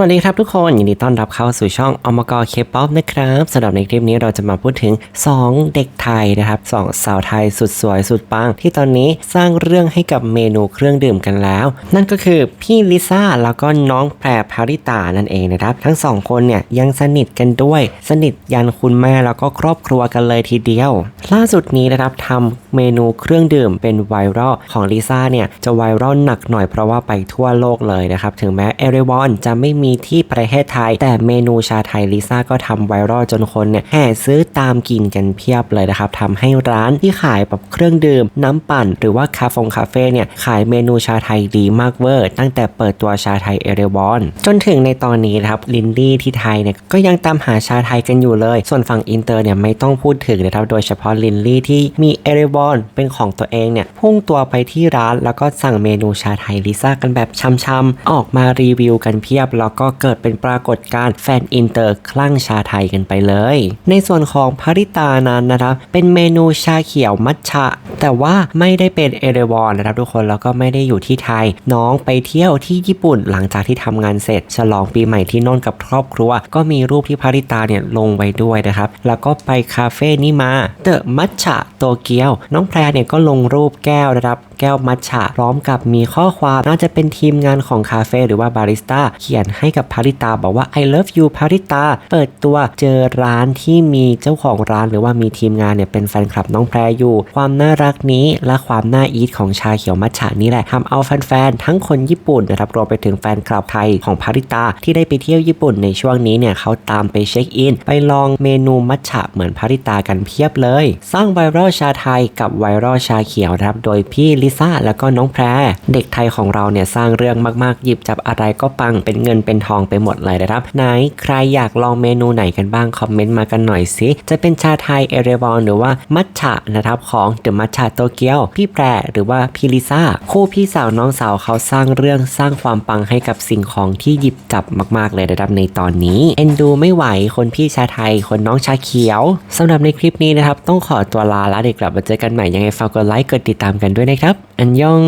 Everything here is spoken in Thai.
วัสดีครับทุกคนยินดีต้อนรับเข้าสู่ช่องอมกเคป๊อปนะครับสำหรับในคลิปนี้เราจะมาพูดถึง 2 เด็กไทยนะครับสองสาวไทยสุดสวยสุดปัง ที่ตอนนี้สร้างเรื่องให้กับเมนูเครื่องดื่มกันแล้ว นั่นก็คือพี่ลิซ่าแล้วก็น้องแพรพาริตานั่นเองนะครับ ทั้งสองคนเนี่ยยังสนิทกันด้วย สนิทยันคุณแม่แล้วก็ครอบครัวกันเลยทีเดียว ล่าสุดนี้นะครับทำ เมนูเครื่องดื่มเป็นไวรัลของลิซ่าเนี่ยจะไวรัลหนักหน่อยเพราะว่าไปทั่วโลกเลยนะครับ ถึงแม้เอริวอนจะไม่มีที่ประเทศไทย แต่เมนูชาไทยลิซ่าก็ทำไวรัลจนคนเนี่ยแห่ซื้อตามกินกันเพียบเลยนะครับทำให้ร้านที่ขายแบบเครื่องดื่ม น้ำปั่น หรือว่าคาเฟงคาเฟ่เนี่ยขายเมนูชาไทยดีมากเวอร์ ตั้งแต่เปิดตัวชาไทยเอเรวอนจนถึงในตอนนี้นะครับลินดี้ที่ไทยเนี่ยก็ยังตามหาชาไทยกันอยู่เลย ส่วนฝั่งอินเตอร์เนี่ยไม่ต้องพูดถึงนะครับโดยเฉพาะลินลี่ที่มีเอเรวอนเป็นของตัวเองเนี่ยพุ่งตัวไปที่ร้านแล้วก็สั่งเมนูชาไทยลิซ่ากันแบบช้ำๆออกมารีวิวกันเพียบ แล้วก็เกิดเป็นปรากฏการณ์แฟนอินเตอร์คลั่งชาไทยกันไปเลย ในส่วนของพาริตานั้นนะครับเป็นเมนูชาเขียวมัทฉะ แต่ว่าไม่ได้เป็นเอเรวอนนะครับทุกคนแล้วก็ไม่ได้อยู่ที่ไทย น้องไปเที่ยวที่ญี่ปุ่นหลังจากที่ทำงานเสร็จ ฉลองปีใหม่ที่นนกับครอบครัว ก็มีรูปที่พาริตาเนี่ยลงไว้ด้วยนะครับแล้วก็ไปคาเฟ่นี้มาเดอะมัทฉะโตเกียวน้องแพรเนี่ยก็ลงรูปแก้วนะครับแก้วมัทฉะพร้อมกับมีข้อความน่าจะเป็นทีมงานของคาเฟ่หรือว่าบาริสต้าเขียนให้กับพาริตาบอกว่า I love you พาริตาเปิดตัวเจอร้านที่มีเจ้าของร้านหรือว่ามีทีมงานเนี่ยเป็นแฟนคลับน้องแพรอยู่ ความน่ารักนี้และความน่าอีทของชาเขียวมัทฉะนี่แหละทำเอาแฟนๆทั้งคนญี่ปุ่นนะครับรวมไปถึงแฟนคลับไทยของพาริตาที่ได้ไปเที่ยวญี่ปุ่นในช่วงนี้เนี่ยเขาตามไปเช็คอิน ไปลองเมนูมัทฉะเหมือนพาริตากันเพียบเลย สร้างไวรัลชาไทยกับไวรัลชาเขียวนะครับโดยพี่ลิิซ่าแล้วก็น้องแพร เด็กไทยของเราเนี่ยสร้างเรื่องมากๆ หยิบจับอะไรก็ปังเป็นเงินเป็นทองไปหมดเลยนะครับ ไหนใครอยากลองเมนูไหนกันบ้าง คอมเมนต์มากันหน่อยสิ จะเป็นชาไทยเอเรวอนหรือว่ามัทฉะนะครับของเดอะมัทฉะโตเกียวพี่แพรหรือว่าพี่ลิซ่าคู่พี่สาวน้องสาวเขาสร้างเรื่องสร้างความปังให้กับสิ่งของที่หยิบจับมากๆ เลยนะครับในตอนนี้เอ็นดูไม่ไหวคนพี่ชาไทยคนน้องชาเขียวสำหรับในคลิปนี้นะครับต้องขอตัวลาแล้วเดี๋ยวกลับมาเจอกันใหม่ยังไงฝากกดไลค์กดติดตามกันด้วยนะครับอันยอง